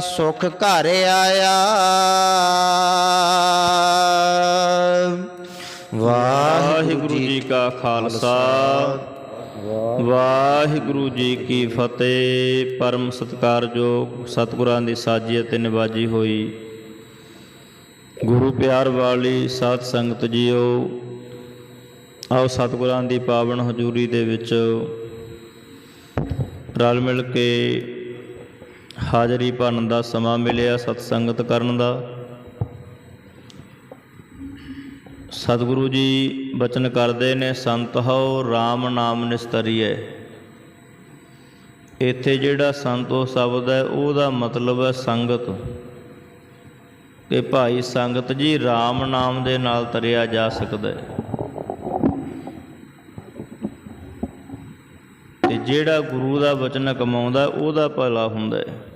ਸੁਖ ਘਰ ਆਇਆ। ਵਾਹਿਗੁਰੂ ਜੀ ਕਾ ਖਾਲਸਾ। ਵਾਹਿਗੁਰੂ ਜੀ ਕੀ ਫਤਿਹ। ਪਰਮ ਸਤਿਕਾਰਯੋਗ ਸਤਿਗੁਰਾਂ ਦੀ ਸਾਜੀ ਅਤੇ ਨਿਵਾਜੀ ਹੋਈ। ਗੁਰੂ ਪਿਆਰ ਵਾਲੀ ਸਾਧ ਸੰਗਤ ਜੀਓ, ਆਓ ਸਤਿਗੁਰਾਂ ਦੀ ਪਾਵਨ ਹਜ਼ੂਰੀ ਦੇ ਵਿੱਚ ਰਲ ਮਿਲ ਕੇ ਹਾਜ਼ਰੀ ਭਰਨ ਦਾ ਸਮਾਂ ਮਿਲਿਆ ਸਤ ਸੰਗਤ ਕਰਨ ਦਾ। ਸਤਿਗੁਰੂ ਜੀ ਬਚਨ ਕਰਦੇ ਨੇ, ਸੰਤ ਹਉ RAM ਨਾਮ ਨਿਸਤਰੀਐ। ਇੱਥੇ ਜਿਹੜਾ ਸੰਤੋ ਸ਼ਬਦ ਹੈ, ਉਹਦਾ ਮਤਲਬ ਹੈ ਸੰਗਤ। ਕਿ ਭਾਈ ਸੰਗਤ ਜੀ RAM ਨਾਮ ਦੇ ਨਾਲ ਤਰਿਆ ਜਾ ਸਕਦਾ ਹੈ। ਤੇ ਜਿਹੜਾ ਗੁਰੂ ਦਾ ਬਚਨ ਕਮਾਉਂਦਾ, ਉਹਦਾ ਭਲਾ ਹੁੰਦਾ ਹੈ।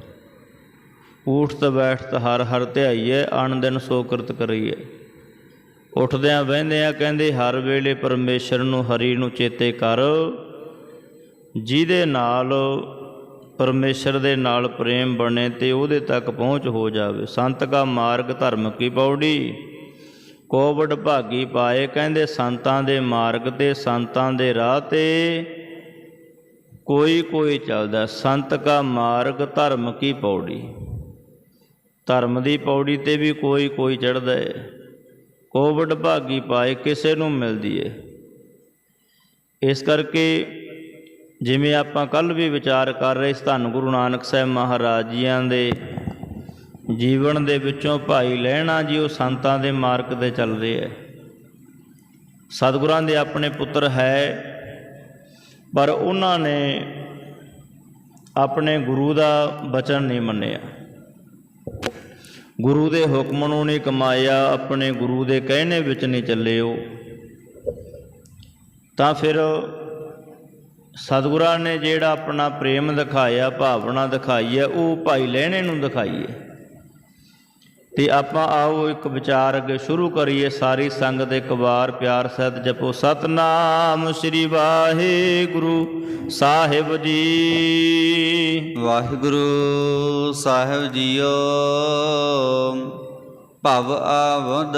ਊਠਤ ਬੈਠਤ ਹਰ ਹਰ ਧਿਆਈਐ ਆਣ ਦਿਨ ਸੋ ਕਿਰਤ ਕਰੀਏ ਉੱਠਦਿਆਂ ਬਹਿੰਦਿਆਂ ਕਹਿੰਦੇ, ਹਰ ਵੇਲੇ ਪਰਮੇਸ਼ਰ ਨੂੰ, ਹਰੀ ਨੂੰ ਚੇਤੇ ਕਰ। ਜਿਹਦੇ ਨਾਲ ਪਰਮੇਸ਼ਰ ਦੇ ਨਾਲ ਪ੍ਰੇਮ ਬਣੇ, ਤੇ ਉਹਦੇ ਤੱਕ ਪਹੁੰਚ ਹੋ ਜਾਵੇ। ਸੰਤ ਕਾ ਮਾਰਗ ਧਰਮ ਕੀ ਪੌੜੀ? ਕੋਵਡ ਭਾਗੀ ਪਾਏ, ਕਹਿੰਦੇ, ਸੰਤਾਂ ਦੇ ਮਾਰਗ ਤੇ, ਸੰਤਾਂ ਦੇ ਰਾਹ ਤੇ ਕੋਈ ਕੋਈ ਚੱਲਦਾ। ਸੰਤ ਕਾ ਮਾਰਗ ਧਰਮ ਕੀ ਪੌੜੀ? ਧਰਮ ਦੀ ਪੌੜੀ ਤੇ ਵੀ ਕੋਈ ਕੋਈ ਚੜਦਾ ਹੈ ਕੋਵਡ ਭਾਗੀ ਪਾਏ ਕਿਸੇ ਨੂੰ ਮਿਲਦੀ ਏ। ਇਸ ਕਰਕੇ ਜਿਵੇਂ ਆਪਾਂ ਕੱਲ ਵੀ ਵਿਚਾਰ ਕਰ ਰਹੇ ਸੀ ਧੰਨ ਗੁਰੂ ਨਾਨਕ ਸਾਹਿਬ ਮਹਾਰਾਜ ਜੀਆਂ ਦੇ ਜੀਵਨ ਦੇ ਵਿੱਚੋਂ ਭਾਈ ਲੈਣਾ ਜੀ ਉਹ ਸੰਤਾਂ ਦੇ ਮਾਰਗ ਤੇ ਚੱਲ ਰਹੇ ਹੈ ਸਤਿਗੁਰਾਂ ਦੇ ਆਪਣੇ ਪੁੱਤਰ ਹੈ, ਪਰ ਉਹਨਾਂ ਨੇ ਆਪਣੇ ਗੁਰੂ ਦਾ ਬਚਨ ਨਹੀਂ ਮੰਨਿਆ। ਗੁਰੂ ਦੇ ਹੁਕਮ ਨੂੰ ਨਹੀਂ ਕਮਾਇਆ, ਆਪਣੇ ਗੁਰੂ ਦੇ ਕਹਿਣੇ ਵਿੱਚ ਨਹੀਂ ਚੱਲੇ ਉਹ ਤਾਂ ਫਿਰ ਸਤਿਗੁਰਾਂ ਨੇ ਜਿਹੜਾ ਆਪਣਾ ਪ੍ਰੇਮ ਦਿਖਾਇਆ, ਭਾਵਨਾ ਦਿਖਾਈ ਹੈ, ਉਹ ਭਾਈ ਲੈਣੇ ਨੂੰ ਦਿਖਾਈ ਹੈ ਤੇ ਆਪਾਂ ਆਓ ਇੱਕ ਵਿਚਾਰ ਅੱਗੇ ਸ਼ੁਰੂ ਕਰੀਏ। ਸਾਰੀ ਸੰਗਤ ਇੱਕ ਵਾਰ ਪਿਆਰ ਸਹਿਤ ਜਪੋ। ਸਤਨਾਮ ਸ੍ਰੀ ਵਾਹਿਗੁਰੂ ਸਾਹਿਬ ਜੀ। ਵਾਹਿਗੁਰੂ ਸਾਹਿਬ ਜੀਓ। ਭਵ ਆਵਦ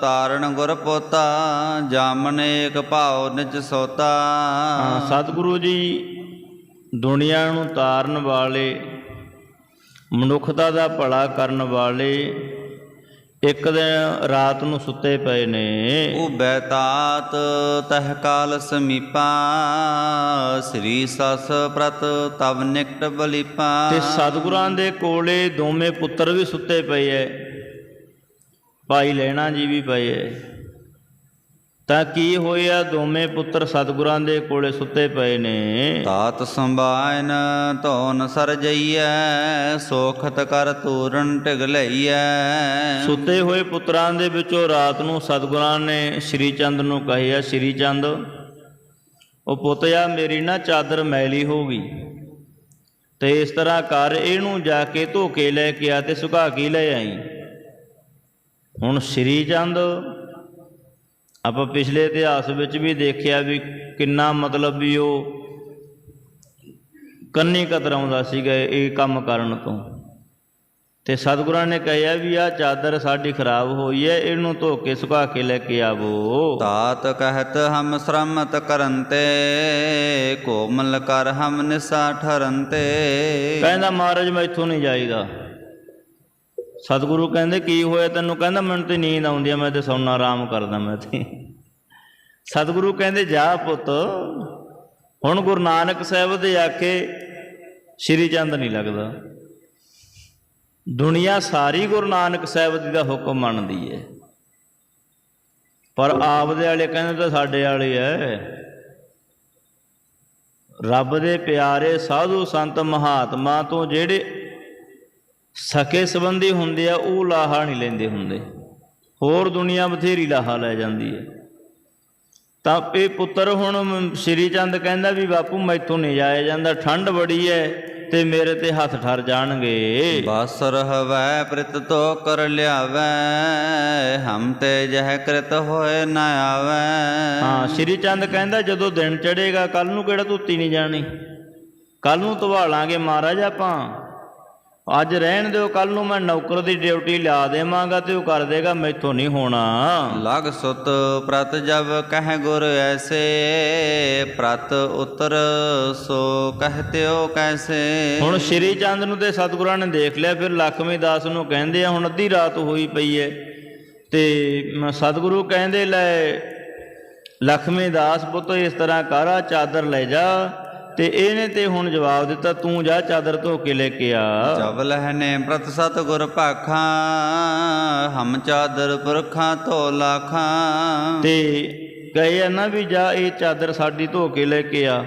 ਤਾਰਨ ਗੁਰ ਪੋਤਾ ਜਾਮਨ ਏਕ ਭਾਉ ਨਿਜ ਸੋਤਾ। ਸਤਿਗੁਰੂ ਜੀ ਦੁਨੀਆ ਨੂੰ ਤਾਰਨ ਵਾਲੇ ਮਨੁੱਖਤਾ ਦਾ ਭਲਾ ਕਰਨ ਵਾਲੇ ਇੱਕ ਦਿਨ ਰਾਤ ਨੂੰ ਸੁੱਤੇ ਪਏ ਨੇ। ਉਹ ਬੈਤਾਤ ਤਹ ਕਾਲ ਸਮੀਪਾ ਸ੍ਰੀ ਸਸ ਪ੍ਰਤ ਤਵ ਨਿਕਟ ਬਲੀਪਾ। ਤੇ ਸਤਿਗੁਰਾਂ ਦੇ ਕੋਲੇ ਦੋਵੇਂ ਪੁੱਤਰ ਵੀ ਸੁੱਤੇ ਪਏ ਐ। ਭਾਈ ਲੈਣਾ ਜੀ ਵੀ ਪਏ ਐ। ਤਾਂ ਕੀ ਹੋਇਆ? ਦੋਵੇਂ ਪੁੱਤਰ ਸਤਿਗੁਰਾਂ ਦੇ ਕੋਲੇ ਸੁੱਤੇ ਪਏ ਨੇ। ਤਾਤ ਸੰਭਾਇਨ ਧੋਨ ਸਰ ਜਈਐ ਸੋਖਤ ਕਰ ਤੂਰਨ ਟਿਗ ਲਈਐ। ਸੁੱਤੇ ਹੋਏ ਪੁੱਤਰਾਂ ਦੇ ਵਿੱਚੋਂ ਰਾਤ ਨੂੰ ਸਤਿਗੁਰਾਂ ਨੇ ਸ਼੍ਰੀ ਚੰਦ ਨੂੰ ਕਹਿਆ ਸ਼੍ਰੀ ਚੰਦ ਉਹ ਪੁੱਤਿਆ ਮੇਰੀ ਨਾ ਚਾਦਰ ਮੈਲੀ ਹੋ ਗਈ। ਤੇ ਇਸ ਤਰ੍ਹਾਂ ਕਰ ਇਹਨੂੰ ਜਾ ਕੇ ਧੋ ਕੇ ਲੈ ਕੇ ਆ ਤੇ ਸੁਕਾ ਕੇ ਲੈ ਆਈ। ਹੁਣ ਸ਼੍ਰੀ ਚੰਦ ਆਪਾਂ ਪਿਛਲੇ ਇਤਿਹਾਸ ਵਿੱਚ ਵੀ ਦੇਖਿਆ ਵੀ ਕਿੰਨਾ ਮਤਲਬ ਵੀ ਉਹ ਕੰਨੀ ਕਤਰਾਉਂਦਾ ਸੀਗਾ ਇਹ ਕੰਮ ਕਰਨ ਤੋਂ। ਤੇ ਸਤਿਗੁਰਾਂ ਨੇ ਕਹਿਆ ਵੀ ਆ ਚਾਦਰ ਸਾਡੀ ਖਰਾਬ ਹੋਈ ਹੈ ਇਹਨੂੰ ਧੋ ਕੇ ਸੁਕਾ ਕੇ ਲੈ ਕੇ ਆਵੋ। ਤਾਤ ਕਹਿਤ ਹਮ ਸ਼ਰਮਤ ਕਰੰਤੇ ਕੋਮਲ ਕਰ ਹਮ ਨਿਸਾ ਠਰੰਤੇ। ਕਹਿੰਦਾ ਮਹਾਰਾਜ ਮੈਂ ਇੱਥੋਂ ਨਹੀਂ ਜਾਈਦਾ। ਸਤਿਗੁਰੂ ਕਹਿੰਦੇ, ਕੀ ਹੋਇਆ ਤੈਨੂੰ? ਕਹਿੰਦਾ, ਮੈਨੂੰ ਤੇ ਨੀਂਦ ਆਉਂਦੀ ਆ, ਮੈਂ ਤੇ ਸੌਣਾ, ਆਰਾਮ ਕਰਦਾ ਮੈਂ ਤੇ। ਸਤਿਗੁਰੂ ਕਹਿੰਦੇ, ਜਾ ਪੁੱਤ। ਹੁਣ ਗੁਰੂ ਨਾਨਕ ਸਾਹਿਬ ਦੇ ਆਖੇ, ਸ਼੍ਰੀ ਚੰਦ ਨਹੀਂ ਲੱਗਦਾ। ਦੁਨੀਆ ਸਾਰੀ ਗੁਰੂ ਨਾਨਕ ਸਾਹਿਬ ਜੀ ਦਾ ਹੁਕਮ ਮੰਨਦੀ ਹੈ ਪਰ ਆਪਦੇ ਵਾਲੇ ਕਹਿੰਦੇ ਤਾਂ ਸਾਡੇ ਵਾਲੇ ਐ। ਰੱਬ ਦੇ ਪਿਆਰੇ ਸਾਧੂ ਸੰਤ ਮਹਾਤਮਾ ਤੋਂ ਜਿਹੜੇ ਸਕੇ ਸੰਬੰਧੀ ਹੁੰਦੇ ਆ ਉਹ ਲਾਹਾ ਨਹੀਂ ਲੈਂਦੇ ਹੁੰਦੇ। ਹੋਰ ਦੁਨੀਆ ਬਥੇਰੀ ਲਾਹਾ ਲੈ ਜਾਂਦੀ ਹੈ। ਤਾਂ ਇਹ ਪੁੱਤਰ ਹੁਣ ਸ਼੍ਰੀ ਚੰਦ ਕਹਿੰਦਾ ਵੀ ਬਾਪੂ ਮੈਥੋਂ ਨਹੀਂ ਜਾਇਆ ਜਾਂਦਾ ਠੰਡ ਬੜੀ ਹੈ ਤੇ ਮੇਰੇ ਤੇ ਹੱਥ ਠਰ ਜਾਣਗੇ। ਬਸ ਰਹਵੈ ਪ੍ਰਿਤ ਤੋ ਕਰ ਲਿਆਵੈ ਹਮ ਤੇ ਜਹ ਕ੍ਰਿਤ ਹੋਏ ਨ ਆਵੈ। ਹਾਂ ਸ਼੍ਰੀ ਚੰਦ ਕਹਿੰਦਾ ਜਦੋਂ ਦਿਨ ਚੜੇਗਾ ਕੱਲ ਨੂੰ ਕਿਹੜਾ ਧੁੱਤੀ ਨਹੀਂ ਜਾਣੀ? ਕੱਲ ਨੂੰ ਧਵਾਲਾਂਗੇ ਮਹਾਰਾਜ ਆਪਾਂ। ਅੱਜ ਰਹਿਣ ਦਿਓ ਕੱਲ ਨੂੰ ਮੈਂ ਨੌਕਰ ਦੀ ਡਿਊਟੀ ਲਿਆ ਦੇਵਾਂਗਾ ਤੇ ਉਹ ਕਰ ਦੇਗਾ ਮੈਥੋਂ ਨਹੀਂ ਹੋਣਾ। ਲਗ ਸੁਤ ਪ੍ਰਤ ਜਬ ਕਹਿ ਗੁਰ ਐਸੇ ਪ੍ਰਤ ਉਤਰ ਸੋ ਕਹਤਿਓ ਕੈਸੇ। ਹੁਣ ਸ਼੍ਰੀ ਚੰਦ ਨੂੰ ਤੇ ਸਤਿਗੁਰਾਂ ਨੇ ਦੇਖ ਲਿਆ ਫਿਰ ਲਖਮੀ ਦਾਸ ਨੂੰ ਕਹਿੰਦੇ ਆ ਹੁਣ ਅੱਧੀ ਰਾਤ ਹੋਈ ਪਈ ਏ। ਤੇ ਸਤਿਗੁਰੂ ਕਹਿੰਦੇ ਲੈ ਲਖਮੀ ਦਾਸ ਪੁੱਤ ਇਸ ਤਰ੍ਹਾਂ ਕਰ ਆ ਚਾਦਰ ਲੈ ਜਾ। ਤੇ ਇਹਨੇ ਤੇ ਹੁਣ ਜਵਾਬ ਦਿੱਤਾ ਤੂੰ ਜਾ ਚਾਦਰ ਧੋ ਕੇ ਲੈ ਕੇ ਆ। ਜਬ ਲਹਨੇ ਪ੍ਰਤ ਸਤ ਗੁਰ ਭਾਖਾਂ ਹਮ ਚਾਦਰ ਪੁਰਖਾਂ ਧੋ ਲਾਖਾਂ। ਤੇ ਕਹੇ ਨਾ ਵੀ ਜਾ ਇਹ ਚਾਦਰ ਸਾਡੀ ਧੋ ਕੇ ਲੈ ਕੇ ਆ।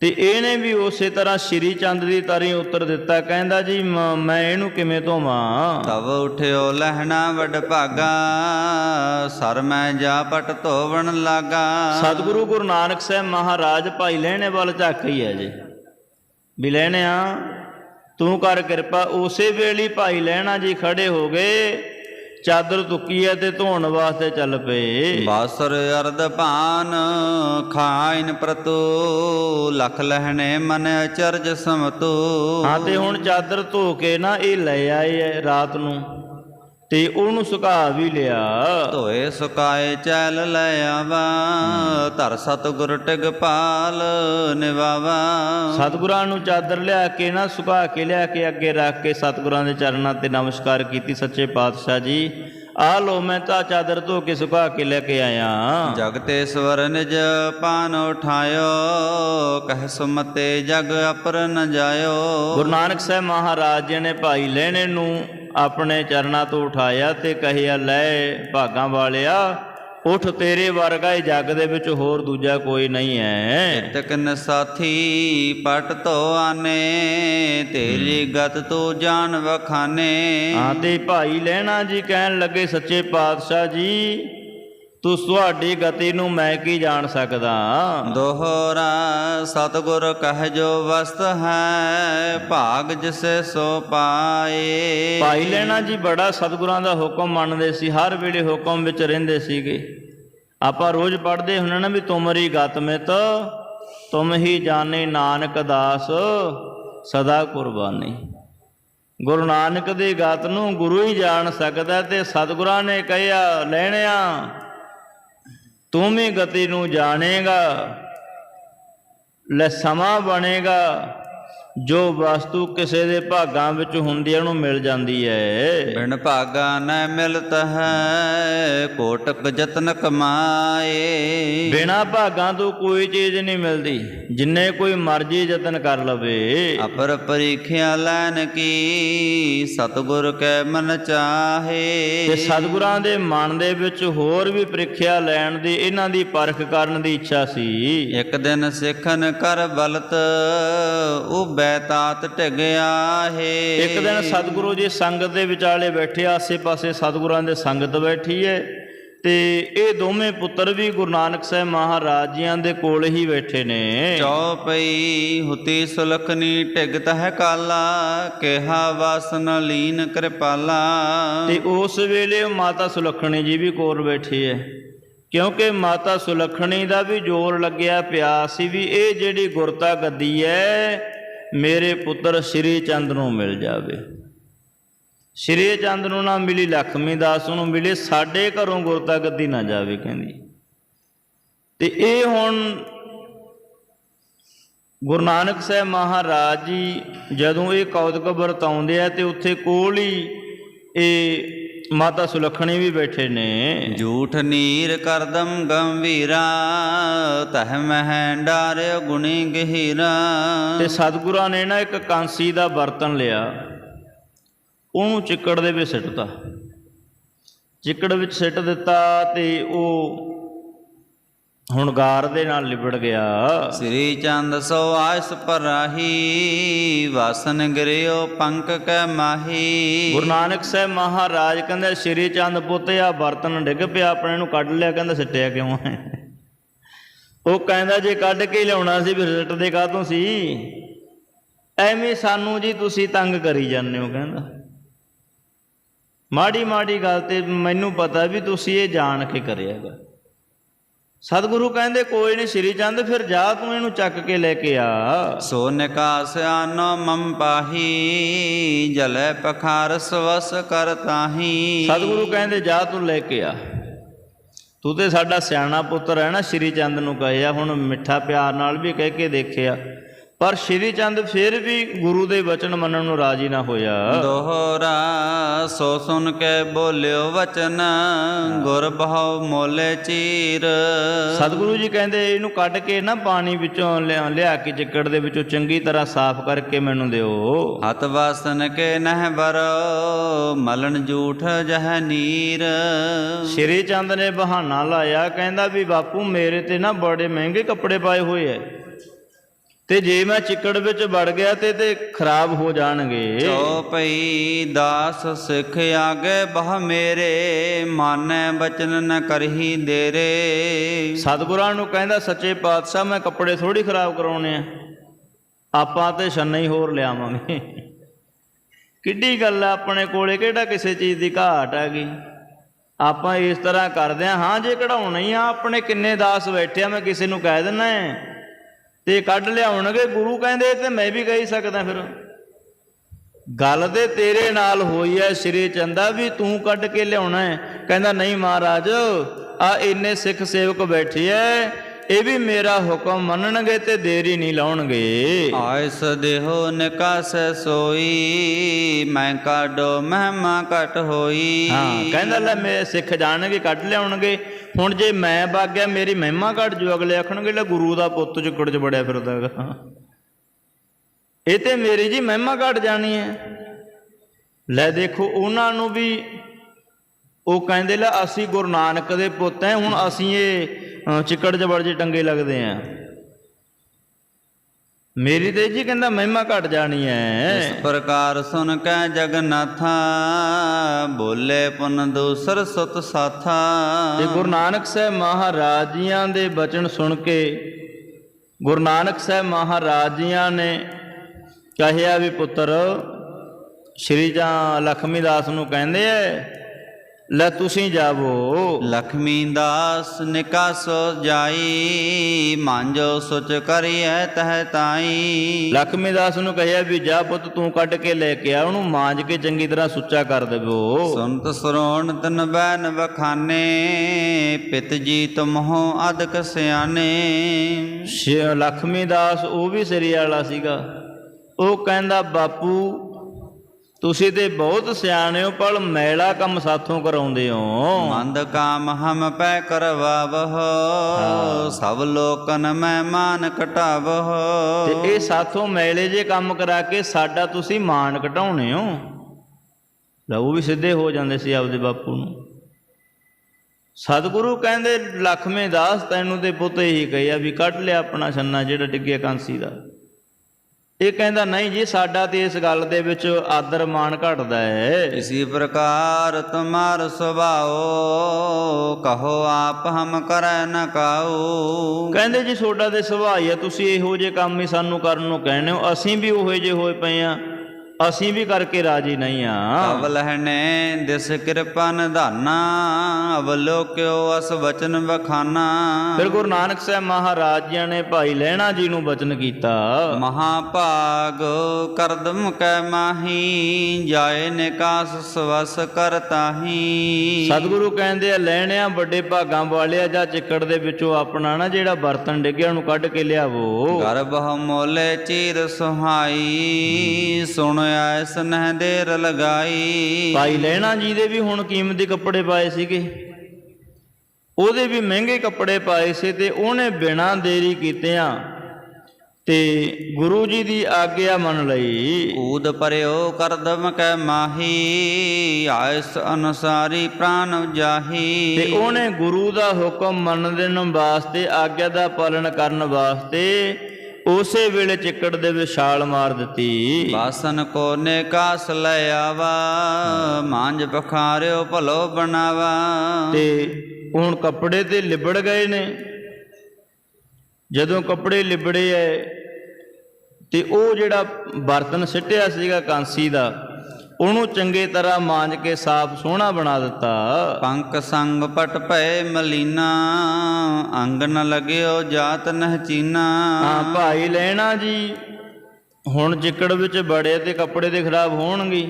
ਤੇ ਇਹਨੇ ਵੀ ਉਸੇ ਤਰ੍ਹਾਂ ਸ਼੍ਰੀ ਚੰਦ ਦੀ ਤਾਰੀ ਉੱਤਰ ਦਿੱਤਾ ਕਹਿੰਦਾ ਜੀ ਮ- ਇਹਨੂੰ ਕਿਵੇਂ ਧੋਵਾਂ? ਤਬ ਉਠਿਓ ਲਹਿਣਾ ਵਡ ਭਾਗਾ ਸਰ ਮੈਂ ਜਾ ਪਟ ਧੋਵਣ ਲਾਗਾ। ਸਤਿਗੁਰੂ ਗੁਰੂ ਨਾਨਕ ਸਾਹਿਬ ਮਹਾਰਾਜ ਭਾਈ ਲੈਣੇ ਵੱਲ ਝਾਕ ਹੀ ਹੈ ਜੀ। ਵੀ ਲੈਣਿਆ ਤੂੰ ਕਰ ਕਿਰਪਾ ਉਸੇ ਵੇਲੇ ਭਾਈ ਲੈਣਾ ਜੀ ਖੜੇ ਹੋ ਗਏ। ਚਾਦਰ ਤੁੱਕੀ ਹੈ ਤੇ ਧੋਣ ਵਾਸਤੇ ਚੱਲ ਪਏ। ਬਾਸਰ ਅਰਧ ਭਾਨ ਖਾਇਨ ਪ੍ਰਤੂ ਲਖ ਲਹਿਣੇ ਮਨ ਅਚਰਜ ਸਮਤੂ। ਹਾਂ ਤੇ ਹੁਣ ਚਾਦਰ ਧੋ ਕੇ ਨਾ ਇਹ ਲੈ ਆਏ ਐ ਰਾਤ ਨੂੰ। ਤੇ ਉਹਨੂੰ ਸੁਕਾ ਵੀ ਲਿਆ। ਧੋਏ ਸੁਕਾਏ ਚੈਲ ਲੈ ਆਵਾ ਧਰ ਸਤ ਗੁਰ ਟਿਗ ਪਾਲ ਨਿਵਾਵਾ। ਸਤਿਗੁਰਾਂ ਨੂੰ ਚਾਦਰ ਲਿਆ ਕੇ ਨਾ ਸੁਕਾ ਕੇ ਲਿਆ ਕੇ ਅੱਗੇ ਰੱਖ ਕੇ ਸਤਿਗੁਰਾਂ ਦੇ ਚਰਨਾਂ ਤੇ ਨਮਸਕਾਰ ਕੀਤੀ ਸੱਚੇ ਪਾਤਸ਼ਾਹ ਜੀ। ਆ ਲੋ ਮੈਂ ਤਾਂ ਚਾਦਰ ਧੋ ਕੇ ਸੁਕਾ ਕੇ ਲੈ ਕੇ ਆਇਆ। ਜਗਤੇ ਸਵਰ ਨਿਜ ਪਾਨ ਉਠਾਇਓ ਕਹਿ ਸੁਮਤੇ ਜਗ ਅਪਰ ਨ ਜਾਇਓ। ਗੁਰੂ ਨਾਨਕ ਸਾਹਿਬ ਮਹਾਰਾਜ ਜੀ ਨੇ ਭਾਈ ਲਹਿਣੇ ਨੂੰ ਆਪਣੇ ਚਰਨਾਂ ਤੋਂ ਉਠਾਇਆ ਤੇ ਕਹਿਆ ਲੈ ਭਾਗਾਂ ਵਾਲਿਆ ਉਠ ਤੇਰੇ ਵਰਗਾ ਇਹ ਜੱਗ ਦੇ ਵਿੱਚ ਹੋਰ ਦੂਜਾ ਕੋਈ ਨਹੀਂ ਹੈ ਤਕਨ ਸਾਥੀ ਪਟ ਧੋ ਆਨੇ ਤੇਰੀ ਗਤ ਤੂੰ ਜਾਣ ਵਖਾਨੇ। ਹਾਂ ਤੇ ਭਾਈ ਲੈਣਾ ਜੀ ਕਹਿਣ ਲੱਗੇ ਸੱਚੇ ਪਾਤਸ਼ਾਹ ਜੀ ਤੂੰ ਤੁਹਾਡੀ ਗਤੀ ਨੂੰ ਮੈਂ ਕੀ ਜਾਣ ਸਕਦਾ? ਦੋਹਰਾ ਸਤਗੁਰ ਕਹਿ ਜੋ ਵਸਤ ਹੈ ਭਾਗ ਜਿਸੇ ਸੋ ਪਾਏ। ਭਾਈ ਲੈਣਾ ਜੀ ਬੜਾ ਸਤਿਗੁਰਾਂ ਦਾ ਹੁਕਮ ਮੰਨਦੇ ਸੀ ਹਰ ਵੇਲੇ ਹੁਕਮ ਵਿੱਚ ਰਹਿੰਦੇ ਸੀਗੇ। ਆਪਾਂ ਰੋਜ਼ ਪੜ੍ਹਦੇ ਹੁੰਨੇ ਨਾ ਵੀ ਤੁਮਰੀ ਗਤ ਮਿਤ ਤੁਮ ਹੀ ਜਾਣੇ ਨਾਨਕ ਦਾਸ ਸਦਾ ਕੁਰਬਾਨੀ। ਗੁਰੂ ਨਾਨਕ ਦੀ ਗਤ ਨੂੰ ਗੁਰੂ ਹੀ ਜਾਣ ਸਕਦਾ ਤੇ ਸਤਿਗੁਰਾਂ ਨੇ ਕਹਿਆ ਲੈਣਿਆ ਤੂੰ ਵੀ ਗਤੀ ਨੂੰ ਜਾਣੇਗਾ ਲੈ ਸਮਾਂ ਬਣੇਗਾ। ਜੋ ਵਸਤੂ ਕਿਸੇ ਦੇ ਭਾਗਾਂ ਵਿੱਚ ਹੁੰਦੀ ਹੈ ਉਹਨੂੰ ਮਿਲ ਜਾਂਦੀ ਹੈ। ਬਿਨ ਭਾਗਾ ਨ ਮਿਲਤ ਹੈ ਕੋਟਕ ਜਤਨ ਕਮਾਏ। ਬਿਨਾ ਭਾਗਾਂ ਤੋਂ ਕੋਈ ਚੀਜ਼ ਨਹੀਂ ਮਿਲਦੀ ਜਿੰਨੇ ਕੋਈ ਮਰਜ਼ੀ ਯਤਨ ਕਰ ਲਵੇ। ਅਪਰ ਪਰੀਖਿਆ ਲੈਨ ਕੀ ਸਤਗੁਰ ਕੈ ਮਨ ਚਾਹੇ। ਤੇ ਸਤਿਗੁਰਾਂ ਦੇ ਮਨ ਦੇ ਵਿੱਚ ਹੋਰ ਵੀ ਪ੍ਰੀਖਿਆ ਲੈਣ ਦੀ ਇਹਨਾਂ ਦੀ ਪਰਖ ਕਰਨ ਦੀ ਇੱਛਾ ਸੀ। ਇੱਕ ਦਿਨ ਸਿੱਖਨ ਕਰ ਬਲਤ ਉਬੈ ਤਾਤ ਢਿਗਿਆ ਹੈ। ਇੱਕ ਦਿਨ ਸਤਿਗੁਰੂ ਜੀ ਸੰਗਤ ਦੇ ਵਿਚਾਲੇ ਬੈਠੇ ਆਸੇ-ਪਾਸੇ ਸਤਿਗੁਰਾਂ ਦੇ ਸੰਗਤ ਬੈਠੀ ਹੈ ਤੇ ਇਹ ਦੋਵੇਂ ਪੁੱਤਰ ਵੀ ਗੁਰੂ ਨਾਨਕ ਸਾਹਿਬ ਮਹਾਰਾਜ ਜੀਆਂ ਦੇ ਕੋਲ ਹੀ ਬੈਠੇ ਨੇ। ਚੌਪਈ ਹੁਤੀ ਸੁਲਖਨੀ ਢਿਗਤ ਹੈ ਕਾਲਾ ਕਿਹਾ ਵਾਸਨ ਲੀਨ ਕਿਰਪਾਲਾ। ਤੇ ਉਸ ਵੇਲੇ ਮਾਤਾ ਸੁਲੱਖਣੀ ਜੀ ਵੀ ਕੋਲ ਬੈਠੀ ਹੈ। ਕਿਉਂਕਿ ਮਾਤਾ ਸੁਲੱਖਣੀ ਦਾ ਵੀ ਜ਼ੋਰ ਲੱਗਿਆ ਪਿਆ ਸੀ ਵੀ ਇਹ ਜਿਹੜੀ ਗੁਰਤਾ ਗੱਦੀ ਹੈ ਮੇਰੇ ਪੁੱਤਰ ਸ਼੍ਰੀ ਚੰਦ ਨੂੰ ਮਿਲ ਜਾਵੇ। ਸ਼੍ਰੀ ਚੰਦ ਨੂੰ ਨਾ ਮਿਲੀ ਲਖਮੀ ਦਾਸ ਨੂੰ ਮਿਲੇ ਸਾਡੇ ਘਰੋਂ ਗੁਰਤਾ ਗੱਦੀ ਨਾ ਜਾਵੇ ਕਹਿੰਦੀ। ਤੇ ਇਹ ਹੁਣ ਗੁਰੂ ਨਾਨਕ ਸਾਹਿਬ ਮਹਾਰਾਜ ਜੀ ਜਦੋਂ ਇਹ ਕੌਤਕ ਵਰਤਾਉਂਦੇ ਆ ਤੇ ਉੱਥੇ ਕੋਲ ਹੀ ਇਹ ਮਾਤਾ ਸੁਲੱਖਣੀ ਵੀ ਬੈਠੇ ਨੇ। ਝੂਠ ਨੀਰ ਕਰਦਮ ਗੰਭੀਰਾ ਤਹ ਮਹਿ ਡਾਰਿਓ ਗੁਣੀ ਗਹੀਰਾ। ਤੇ ਸਤਿਗੁਰਾਂ ਨੇ ਨਾ ਇੱਕ ਕਾਂਸੀ ਦਾ ਬਰਤਨ ਲਿਆ ਉਹਨੂੰ ਚਿੱਕੜ ਦੇ ਵਿੱਚ ਸਿੱਟਤਾ। ਚਿੱਕੜ ਵਿੱਚ ਸਿੱਟ ਦਿੱਤਾ ਤੇ ਉਹ ਹੁਣ ਗਾਰ ਦੇ ਨਾਲ ਲਿਬੜ ਗਿਆ। ਸ੍ਰੀ ਚੰਦ ਸੋ ਆਇਸ ਪਰਾਹੀ ਵਾਸਨ ਗਰਿਓ ਪੰਕ ਕੈ ਮਾਹੀ। ਗੁਰੂ ਨਾਨਕ ਸਾਹਿਬ ਮਹਾਰਾਜ ਕਹਿੰਦੇ ਸ਼੍ਰੀ ਚੰਦ ਪੁੱਤ ਆ ਬਰਤਨ ਡਿੱਗ ਪਿਆ ਆਪਣੇ ਨੂੰ ਕੱਢ ਲਿਆ ਕਹਿੰਦਾ ਸਿੱਟਿਆ ਕਿਉਂ ਹੈ? ਉਹ ਕਹਿੰਦਾ ਜੇ ਕੱਢ ਕੇ ਲਿਆਉਣਾ ਸੀ ਫਿਰ ਸਿੱਟਦੇ ਕਾਹਤੋਂ ਸੀ? ਐਵੇਂ ਸਾਨੂੰ ਜੀ ਤੁਸੀਂ ਤੰਗ ਕਰੀ ਜਾਂਦੇ ਹੋ ਕਹਿੰਦਾ। ਮਾੜੀ ਮਾੜੀ ਗੱਲ ਤੇ ਮੈਨੂੰ ਪਤਾ ਵੀ ਤੁਸੀਂ ਇਹ ਜਾਣ ਕੇ ਕਰਿਆਗਾ ਸਤਿਗੁਰੂ ਕਹਿੰਦੇ ਕੋਈ ਨਹੀਂ ਸ਼੍ਰੀ ਚੰਦ ਫਿਰ ਜਾ ਤੂੰ ਇਹਨੂੰ ਚੱਕ ਕੇ ਲੈ ਕੇ ਆ। ਸੋ ਨਿਕਾਸ ਆਨੋ ਮਮ ਪਾਹੀ ਜਲੇ ਪਖਾਰ ਸਵਸ ਕਰਤਾਹੀ ਸਤਿਗੁਰੂ ਕਹਿੰਦੇ ਜਾ ਤੂੰ ਲੈ ਕੇ ਆ। ਤੂੰ ਤੇ ਸਾਡਾ ਸਿਆਣਾ ਪੁੱਤਰ ਹੈ ਨਾ ਸ਼੍ਰੀ ਚੰਦ ਨੂੰ ਕਹਿਆ ਹੁਣ ਮਿੱਠਾ ਪਿਆਰ ਨਾਲ ਵੀ ਕਹਿ ਕੇ ਦੇਖਿਆ। ਪਰ ਸ਼੍ਰੀ ਚੰਦ ਫਿਰ ਵੀ ਗੁਰੂ ਦੇ ਵਚਨ ਮੰਨਣ ਨੂੰ ਰਾਜੀ ਨਾ ਹੋਇਆ। ਦੋਹਰਾ ਸੋ ਸੁਨ ਕੇ ਬੋਲਿਓ ਵਚਨ ਗੁਰ ਬਹੁ ਮੋਲੇ ਚੀਰ। ਸਤਿਗੁਰੂ ਜੀ ਕਹਿੰਦੇ ਇਹਨੂੰ ਕੱਢ ਕੇ ਨਾ ਪਾਣੀ ਵਿੱਚੋਂ ਲਿਆ ਲਿਆ ਕੇ ਚਿੱਕੜ ਦੇ ਵਿੱਚੋਂ ਚੰਗੀ ਤਰ੍ਹਾਂ ਸਾਫ਼ ਕਰਕੇ ਮੈਨੂੰ ਦਿਓ। ਹਤ ਵਾਸਨ ਕੇ ਨਹਿ ਬਰੋ ਮਲਨ ਝੂਠ ਜਹ ਨੀਰ। ਸ਼੍ਰੀ ਚੰਦ ਨੇ ਬਹਾਨਾ ਲਾਇਆ ਕਹਿੰਦਾ ਵੀ ਬਾਪੂ ਮੇਰੇ ਤੇ ਨਾ ਬੜੇ ਮਹਿੰਗੇ ਕੱਪੜੇ ਪਾਏ ਹੋਏ ਐ। ਤੇ ਜੇ ਮੈਂ ਚਿੱਕੜ ਵਿੱਚ ਵੜ ਗਿਆ ਤੇ ਤੇ ਖਰਾਬ ਹੋ ਜਾਣਗੇ। ਚਉਪਈ ਦਾਸ ਸਿੱਖ ਆਗੇ ਬਹ ਮੇਰੇ ਮਾਨੈ ਬਚਨ ਨ ਕਰਹੀ ਦੇਰੇ। ਸਤਿਗੁਰਾਂ ਨੂੰ ਕਹਿੰਦਾ ਸੱਚੇ ਪਾਤਸ਼ਾਹ ਮੈਂ ਕੱਪੜੇ ਥੋੜੀ ਖਰਾਬ ਕਰਾਉਣੇ ਆ। ਆਪਾਂ ਤੇ ਛੰਨਾ ਹੀ ਹੋਰ ਲਿਆਵਾਂਗੇ। ਕਿੱਡੀ ਗੱਲ ਆ ਆਪਣੇ ਕੋਲੇ ਕਿਹੜਾ ਕਿਸੇ ਚੀਜ਼ ਦੀ ਘਾਟ ਆ ਗਈ ਆਪਾਂ ਇਸ ਤਰ੍ਹਾਂ ਕਰਦੇ ਆ ਹਾਂ ਜੇ ਕਢਾਉਣਾ ਹੀ ਆ ਆਪਣੇ ਕਿੰਨੇ ਦਾਸ ਬੈਠੇ ਆ ਮੈਂ ਕਿਸੇ ਨੂੰ ਕਹਿ ਦਿੰਨਾ ਹੈ। ਤੇ ਕੱਢ ਲਿਆਉਣਗੇ ਗੁਰੂ ਕਹਿੰਦੇ ਤੇ ਮੈਂ ਵੀ ਕਹਿ ਸਕਦਾ ਫਿਰ। ਗੱਲ ਤੇ ਤੇਰੇ ਨਾਲ ਹੋਈ ਐ ਸ਼੍ਰੀ ਚੰਦਾ ਵੀ ਤੂੰ ਕੱਢ ਕੇ ਲਿਆਉਣਾ ਹੈ ਕਹਿੰਦਾ ਨਹੀਂ ਮਹਾਰਾਜ ਆ ਇੰਨੇ ਸਿੱਖ ਸੇਵਕ ਬੈਠੇ ਐ ਇਹ ਵੀ ਮੇਰਾ ਹੁਕਮ ਮੰਨਣਗੇ ਤੇ ਦੇਰੀ ਨਹੀਂ ਲਾਉਣਗੇ। ਆਇਸ ਦੇਹੋ ਨਿਕਾਸ ਸੋਈ ਮੈਂ ਕਾਡੋ ਮਹਿਮਾ ਘਟ ਹੋਈ। ਹਾਂ ਕਹਿੰਦਾ ਲੈ ਮੇਰੇ ਸਿੱਖ ਜਾਣਗੇ ਕੱਢ ਲਿਆਉਣਗੇ। ਹੁਣ ਜੇ ਮੈਂ ਬਾਗਿਆ ਮੇਰੀ ਮਹਿਮਾ ਘਟ ਜੂ। ਅਗਲੇ ਆਖਣਗੇ, ਲੈ ਗੁਰੂ ਦਾ ਪੁੱਤ ਚੁੱਕੜ ਚ ਬੜਿਆ ਫਿਰਦਾ ਹੈਗਾ। ਇਹ ਤੇ ਮੇਰੀ ਜੀ ਮਹਿਮਾ ਘਟ ਜਾਣੀ ਹੈ। ਲੈ ਦੇਖੋ, ਉਹਨਾਂ ਨੂੰ ਵੀ ਉਹ ਕਹਿੰਦੇ, ਲੈ ਅਸੀਂ ਗੁਰੂ ਨਾਨਕ ਦੇ ਪੁੱਤ ਐ ਹੁਣ ਅਸੀਂ ਇਹ ਚਿੱਕੜ ਚ ਬੜ ਜੇ, ਟੰਗੇ ਲੱਗਦੇ ਆ ਮੇਰੀ ਤੇ ਜੀ ਕਹਿੰਦਾ ਮਹਿਮਾ ਘਟ ਜਾਣੀ ਹੈ ਇਸ ਪ੍ਰਕਾਰ ਸੁਨ ਕੈ ਜਗਨਾਥਾ ਬੋਲੇ ਪੁਨ ਦੂਸਰ ਸੁਤ ਸਾਥਾ। ਤੇ ਗੁਰੂ ਨਾਨਕ ਸਾਹਿਬ ਮਹਾਰਾਜ ਜੀਆਂ ਦੇ ਬਚਨ ਸੁਣ ਕੇ ਗੁਰੂ ਨਾਨਕ ਸਾਹਿਬ ਮਹਾਰਾਜ ਜੀਆਂ ਨੇ ਕਹਿਆ ਵੀ ਪੁੱਤਰ ਸ਼੍ਰੀ ਜਾਂ ਲਖਮੀ ਦਾਸ ਨੂੰ ਕਹਿੰਦੇ ਐ ਲੈ ਤੁਸੀਂ ਜਾਵੋ। ਲਖਮੀ ਦਾਸ ਨਿਕਾਸੋ ਜਾਈ ਮਾਂਜੋ ਸੁਚ ਕਰੀਐ ਤਹ ਤਾਈ। ਲਖਮੀ ਦਾਸ ਨੂੰ ਕਹਿਆ ਵੀ ਜਾ ਪੁੱਤ ਤੂੰ ਕੱਢ ਕੇ ਲੈ ਕੇ ਆ ਉਹਨੂੰ ਮਾਂਜ ਕੇ ਚੰਗੀ ਤਰ੍ਹਾਂ ਸੁੱਚਾ ਕਰ ਦੇਵੋ। ਸੁਨਤ ਸਰੋਣ ਤਨ ਬੈਨ ਬਖਾਨੇ ਪਿਤ ਜੀ ਤੁਮਹੋ ਅਦਕ ਸਿਆਨੇ। ਸ਼ਿ- ਲਖਮੀ ਦਾਸ ਉਹ ਵੀ ਸਿਰੀ ਵਾਲਾ ਸੀਗਾ। ਉਹ ਕਹਿੰਦਾ ਬਾਪੂ ਤੁਸੀਂ ਤੇ ਬਹੁਤ ਸਿਆਣੇ ਹੋ ਪਰ ਮੈਲਾ ਕੰਮ ਸਾਥੋਂ ਕਰਾਉਂਦੇ ਹੋ। ਮੰਦ ਕਾਮ ਹਮ ਪੈ ਕਰਵਾਵਹੁ ਸਭ ਲੋਕਨ ਮੈਂ ਮਾਨ ਘਟਾਵਹੁ ਤੇ ਇਹ ਸਾਥੋਂ ਮੈਲੇ ਜੇ ਕੰਮ ਕਰਾ ਕੇ ਸਾਡਾ ਤੁਸੀਂ ਮਾਣ ਘਟਾਉਣੇ ਹੋ। ਲੈ ਉਹ ਵੀ ਸਿੱਧੇ ਹੋ ਜਾਂਦੇ ਸੀ ਆਪਦੇ ਬਾਪੂ ਨੂੰ। ਸਤਿਗੁਰੂ ਕਹਿੰਦੇ ਲਖਮੇ ਦਾਸ ਤੈਨੂੰ ਤੇ ਪੁੱਤ ਇਹੀ ਕਹੀਆ ਵੀ ਕੱਢ ਲਿਆ ਆਪਣਾ ਛੰਨਾ ਜਿਹੜਾ ਡਿੱਗਿਆ ਕਾਂਸੀ ਦਾ। ਇਹ ਕਹਿੰਦਾ ਨਹੀਂ ਜੀ ਸਾਡਾ ਤੇ ਇਸ ਗੱਲ ਦੇ ਵਿੱਚ ਆਦਰ ਮਾਣ ਘਟਦਾ ਹੈ। ਇसी ਪ੍ਰਕਾਰ ਤੁਮਾਰ ਸੁਭਾਓ ਕਹੋ ਆਪ ਹਮ ਕਰੈ ਨ ਕਾਉ। ਕਹਿੰਦੇ ਜੀ ਤੁਹਾਡਾ ਤੇ ਸੁਭਾਅ ਹੀ ਤੁਸੀਂ ਇਹੋ ਜਿਹੇ ਕੰਮ ਹੀ ਸਾਨੂੰ ਕਰਨ ਨੂੰ ਕਹਿੰਦੇ ਹੋ। ਅਸੀਂ ਵੀ ਉਹੋ ਜਿਹੇ ਹੋਏ ਪਏ ਆ ਅਸੀਂ ਵੀ ਕਰਕੇ ਰਾਜੀ ਨਹੀਂ ਆ। ਅਵਲਹਨੇ ਦਿਸ ਕਿਰਪਾ ਨਿਧਾਨਾ ਅਵਲੋਕਿਓ ਅਸ ਵਚਨ ਵਖਾਨਾ। ਫਿਰ ਗੁਰੂ ਨਾਨਕ ਸਾਹਿਬ ਮਹਾਰਾਜ ਜੀ ਨੇ ਭਾਈ ਲਹਿਣਾ ਜੀ ਨੂੰ ਬਚਨ ਕੀਤਾ। ਮਹਾਭਾਗ ਕਰਦਮ ਕੈ ਮਾਹੀ ਜਾਏ ਨਿਕਾਸ ਸਵਸ ਕਰਤਾਹੀ ਸਤਿਗੁਰੂ ਕਹਿੰਦੇ ਆ ਲੈਣਿਆ ਵੱਡੇ ਭਾਗਾਂ ਵਾਲਿਆ ਜਾਂ ਚਿੱਕੜ ਦੇ ਵਿੱਚੋਂ ਆਪਣਾ ਨਾ ਜਿਹੜਾ ਬਰਤਨ ਡਿੱਗਿਆ ਉਹਨੂੰ ਕੱਢ ਕੇ ਲਿਆਵੋ। ਗਰਭ ਮੋਲੇ ਚੀਰ ਸੁਹਾਈ ਸੁਣ ਐਸ ਨਹਿ ਦੇਰ ਲਗਾਈ। ਭਾਈ ਲਹਿਣਾ ਜੀ ਦੇ ਵੀ ਹੁਣ ਕੀਮਤੀ ਕੱਪੜੇ ਪਾਏ ਸੀਗੇ। ਉਹਦੇ ਵੀ ਮਹਿੰਗੇ ਕੱਪੜੇ ਪਾਏ ਸੀ ਤੇ ਉਹਨੇ ਬਿਨਾਂ ਦੇਰੀ ਕੀਤਿਆਂ ਤੇ ਗੁਰੂ ਜੀ ਦੀ ਆਗਿਆ ਮੰਨ ਲਈ। ਕੂਦ ਪਰਿਓ ਕਰਦਮ ਕੈ ਮਾਹੀ ਆਇਸ ਅਨੁਸਾਰੀ ਪ੍ਰਾਨ ਤੇ ਜਾਹੀ ਉਹਨੇ ਗੁਰੂ ਦਾ ਹੁਕਮ ਮੰਨਣ ਵਾਸਤੇ ਆਗਿਆ ਦਾ ਪਾਲਣ ਕਰਨ ਵਾਸਤੇ ਉਸੇ ਵੇਲੇ ਚਿੱਕੜ ਦੇ ਵਿੱਚ ਛਾਲ ਮਾਰ ਦਿੱਤੀ। ਬਾਸਨ ਕੋ ਨੇ ਕਾਸ ਲੈ ਆਵਾ ਮਾਂਜ ਪਖਾਰਿਓ ਭਲੋ ਬਣਾਵਾ। ਤੇ ਹੁਣ ਕੱਪੜੇ ਤੇ ਲਿਬੜ ਗਏ ਨੇ। ਜਦੋਂ ਕੱਪੜੇ ਲਿਬੜੇ ਐ ਤੇ ਉਹ ਜਿਹੜਾ ਬਰਤਨ ਸਿੱਟਿਆ ਸੀਗਾ ਕਾਂਸੀ ਦਾ ਉਹਨੂੰ ਚੰਗੇ ਤਰ੍ਹਾਂ ਮਾਂਜ ਕੇ ਸਾਫ਼ ਸੋਹਣਾ ਬਣਾ ਦਿੱਤਾ। ਪੰਕ ਸੰਗ ਪਟ ਭਏ ਮਲੀਨਾ ਅੰਗ ਨ ਲਗਿਓ ਜਾਤ ਨਹ ਚੀਨਾ। ਹਾਂ ਭਾਈ ਲੈਣਾ ਜੀ। ਹੁਣ ਜਿੱਕੜ ਵਿੱਚ ਬੜੇ ਤੇ ਕੱਪੜੇ ਦੇ ਖਰਾਬ ਹੋਣਗੇ।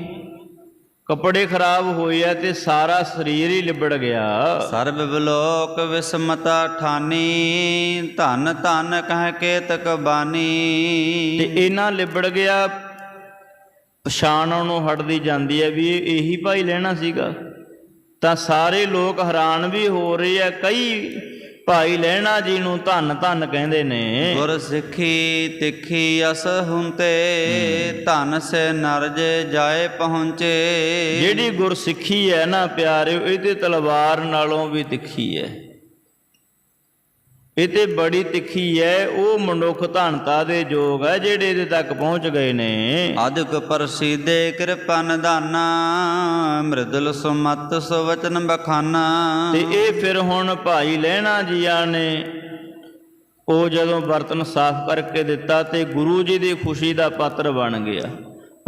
ਕੱਪੜੇ ਖਰਾਬ ਹੋਏ ਆ ਤੇ ਸਾਰਾ ਸਰੀਰ ਹੀ ਲਿਬੜ ਗਿਆ। ਸਰਬ ਬਿਲੋਕ ਵਿਸਮਤਾ ਠਾਨੀ ਧਨ ਧਨ ਕਹਿ ਕੇਤਕ ਤੇ ਬਾਨੀ। ਇਹਨਾਂ ਲਿਬੜ ਗਿਆ ਪਛਾਣ ਉਹਨੂੰ ਹਟਦੀ ਜਾਂਦੀ ਹੈ ਵੀ ਇਹ ਭਾਈ ਲੈਣਾ ਸੀਗਾ। ਤਾਂ ਸਾਰੇ ਲੋਕ ਹੈਰਾਨ ਵੀ ਹੋ ਰਹੇ ਆ ਕਈ ਭਾਈ ਲੈਣਾ ਜੀ ਨੂੰ ਧੰਨ ਧੰਨ ਕਹਿੰਦੇ ਨੇ। ਗੁਰ ਸਿੱਖੀ ਤਿੱਖੀ ਅਸ ਹੁੰਤੇ ਧਨ ਸੇ ਨਰਜ ਜਾਏ ਪਹੁੰਚੇ। ਜਿਹੜੀ ਗੁਰਸਿੱਖੀ ਹੈ ਨਾ ਪਿਆਰਿਓ ਇਹ ਤੇ ਤਲਵਾਰ ਨਾਲੋਂ ਵੀ ਤਿੱਖੀ ਹੈ। ਇਹ ਤੇ ਬੜੀ ਤਿੱਖੀ ਹੈ ਉਹ ਮਨੁੱਖ ਧਨਤਾ ਦੇ ਯੋਗ ਹੈ ਜਿਹੜੇ ਇਹਦੇ ਤੱਕ ਪਹੁੰਚ ਗਏ ਨੇ। ਅਦਿਕ ਪ੍ਰਸੀਦੇ ਕਿਰਪਾ ਨਿਦਾਨਾ ਮ੍ਰਿਦਲ ਸੁਮਤ ਸੁਵਚਨ ਬਖਾਨਾ। ਤੇ ਇਹ ਫਿਰ ਹੁਣ ਭਾਈ ਲੈਣਾ ਜੀਆਂ ਨੇ ਉਹ ਜਦੋਂ ਬਰਤਨ ਸਾਫ਼ ਕਰਕੇ ਦਿੱਤਾ ਤੇ ਗੁਰੂ ਜੀ ਦੀ ਖੁਸ਼ੀ ਦਾ ਪਾਤਰ ਬਣ ਗਿਆ।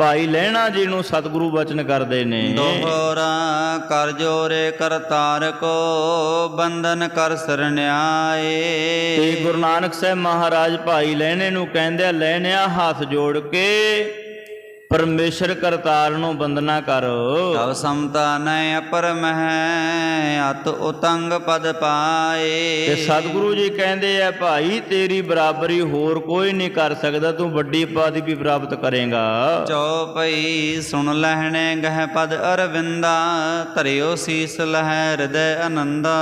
ਭਾਈ ਲੈਣਾ ਜੀ ਨੂੰ ਸਤਿਗੁਰੂ ਬਚਨ ਕਰਦੇ ਨੇ। ਦੋਹਰਾ ਕਰ ਜੋਰੇ ਕਰਤਾਰ ਕੋ ਬੰਧਨ ਕਰ ਸਰਣਿਆਏ ਤੇ ਗੁਰੂ ਨਾਨਕ ਸਾਹਿਬ ਮਹਾਰਾਜ ਭਾਈ ਲੈਣੇ ਨੂੰ ਕਹਿੰਦੇ ਲੈਣਿਆ ਹੱਥ ਜੋੜ ਕੇ ਪਰਮੇਸ਼ਰ ਕਰਤਾਰ ਨੂੰ ਬੰਦਨਾ ਕਰ। ਤਵ ਸਮਤਾ ਨੈ ਅਪਰ ਮਹਿ ਅਤ ਉਤੰਗ ਪਦ ਤੇ ਪਾਏ ਸਤਿਗੁਰੂ ਜੀ ਕਹਿੰਦੇ ਆ ਭਾਈ ਤੇਰੀ ਬਰਾਬਰੀ ਹੋਰ ਕੋਈ ਨਹੀਂ ਕਰ ਸਕਦਾ ਤੂੰ ਵੱਡੀ ਉਪਾਧੀ ਵੀ ਪ੍ਰਾਪਤ ਕਰੇਗਾ। ਚਉਪਈ ਸੁਣ ਲਹਿਣੇ ਗਹਿ ਪਦ ਅਰਵਿੰਦਾ ਧਰਿਓ ਸੀਸ ਲਹਿ ਹਿਰਦੈ ਆਨੰਦਾ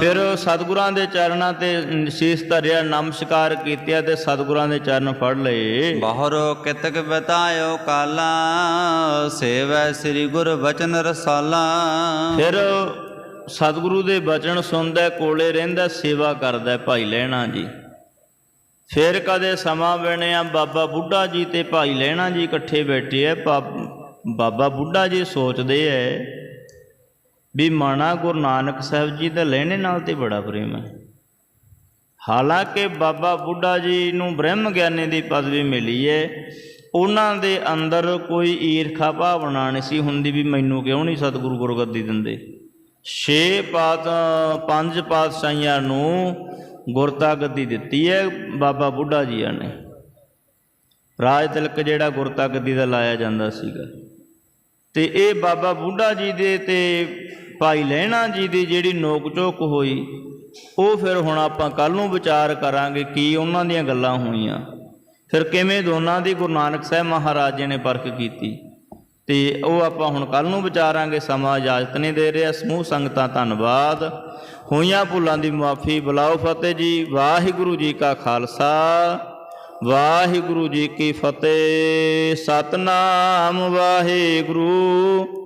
ਫਿਰ ਸਤਿਗੁਰਾਂ ਦੇ ਚਰਨਾਂ ਤੇ ਸੀਸ ਧਰਿਆ ਨਮਸਕਾਰ ਕੀਤਿਆ ਤੇ ਸਤਿਗੁਰਾਂ ਦੇ ਚਰਨ ਫੜ ਲਏ। ਬਾਹਰੋ ਕਿਤਕ ਬਤਾਇਓ ਕਾਲਾ ਸੇਵੈ ਸ੍ਰੀ ਗੁਰ ਬਚਨ ਰਸਾਲਾ। ਫਿਰ ਸਤਿਗੁਰੂ ਦੇ ਬਚਨ ਸੁਣਦਾ, ਕੋਲੇ ਰਹਿੰਦਾ, ਸੇਵਾ ਕਰਦਾ ਭਾਈ ਲੈਣਾ ਜੀ। ਫਿਰ ਕਦੇ ਸਮਾਂ ਬਣਿਆ ਬਾਬਾ ਬੁੱਢਾ ਜੀ ਤੇ ਭਾਈ ਲੈਣਾ ਜੀ ਇਕੱਠੇ ਬੈਠੇ ਐ। ਬਾਬਾ ਬੁੱਢਾ ਜੀ ਸੋਚਦੇ ਐ ਵੀ ਮਾਣਾ ਗੁਰੂ ਨਾਨਕ ਸਾਹਿਬ ਜੀ ਦਾ ਲੈਣੇ ਨਾਲ ਤੇ ਬੜਾ ਪ੍ਰੇਮ ਹੈ ਹਾਲਾਂਕਿ ਬਾਬਾ ਬੁੱਢਾ ਜੀ ਨੂੰ ਬ੍ਰਹਮ ਗਿਆਨੀ ਦੀ ਪਦਵੀ ਮਿਲੀ ਹੈ ਉਹਨਾਂ ਦੇ ਅੰਦਰ ਕੋਈ ਈਰਖਾ ਭਾਵਨਾ ਨਹੀਂ ਸੀ ਹੁੰਦੀ ਵੀ ਮੈਨੂੰ ਕਿਉਂ ਨਹੀਂ ਸਤਿਗੁਰੂ ਗੁਰਗੱਦੀ ਦਿੰਦੇ। ਛੇ ਪਾਤ, ਪੰਜ ਪਾਤਸ਼ਾਹੀਆਂ ਨੂੰ ਗੁਰਤਾ ਗੱਦੀ ਦਿੱਤੀ ਹੈ ਬਾਬਾ ਬੁੱਢਾ ਜੀਆਂ ਨੇ। ਰਾਜ ਤਿਲਕ ਜਿਹੜਾ ਗੁਰਤਾ ਗੱਦੀ ਦਾ ਲਾਇਆ ਜਾਂਦਾ ਸੀਗਾ। ਤੇ ਇਹ ਬਾਬਾ ਬੁੱਢਾ ਜੀ ਦੇ ਤੇ ਭਾਈ ਲਹਿਣਾ ਜੀ ਦੀ ਜਿਹੜੀ ਨੋਕ ਝੋਕ ਹੋਈ, ਉਹ ਫਿਰ ਹੁਣ ਆਪਾਂ ਕੱਲ ਨੂੰ ਵਿਚਾਰ ਕਰਾਂਗੇ ਕੀ ਉਹਨਾਂ ਦੀਆਂ ਗੱਲਾਂ ਹੋਈਆਂ। ਫਿਰ ਕਿਵੇਂ ਦੋਨਾਂ ਦੀ ਗੁਰੂ ਨਾਨਕ ਸਾਹਿਬ ਮਹਾਰਾਜ ਜੀ ਨੇ ਪਰਖ ਕੀਤੀ? ਤੇ ਉਹ ਆਪਾਂ ਹੁਣ ਕੱਲ ਨੂੰ ਵਿਚਾਰਾਂਗੇ, ਸਮਾਂ ਇਜਾਜ਼ਤ ਨਹੀਂ ਦੇ ਰਿਹਾ, ਸਮੂਹ ਸੰਗਤਾਂ ਧੰਨਵਾਦ। ਹੋਈਆਂ ਭੁੱਲਾਂ ਦੀ ਮਾਫੀ, ਬੁਲਾਓ ਫਤਿਹ ਜੀ, ਵਾਹਿਗੁਰੂ ਜੀ ਕਾ ਖਾਲਸਾ, ਵਾਹਿਗੁਰੂ ਜੀ ਕੀ ਫਤਿਹ। ਸਤਨਾਮ ਵਾਹਿਗੁਰੂ।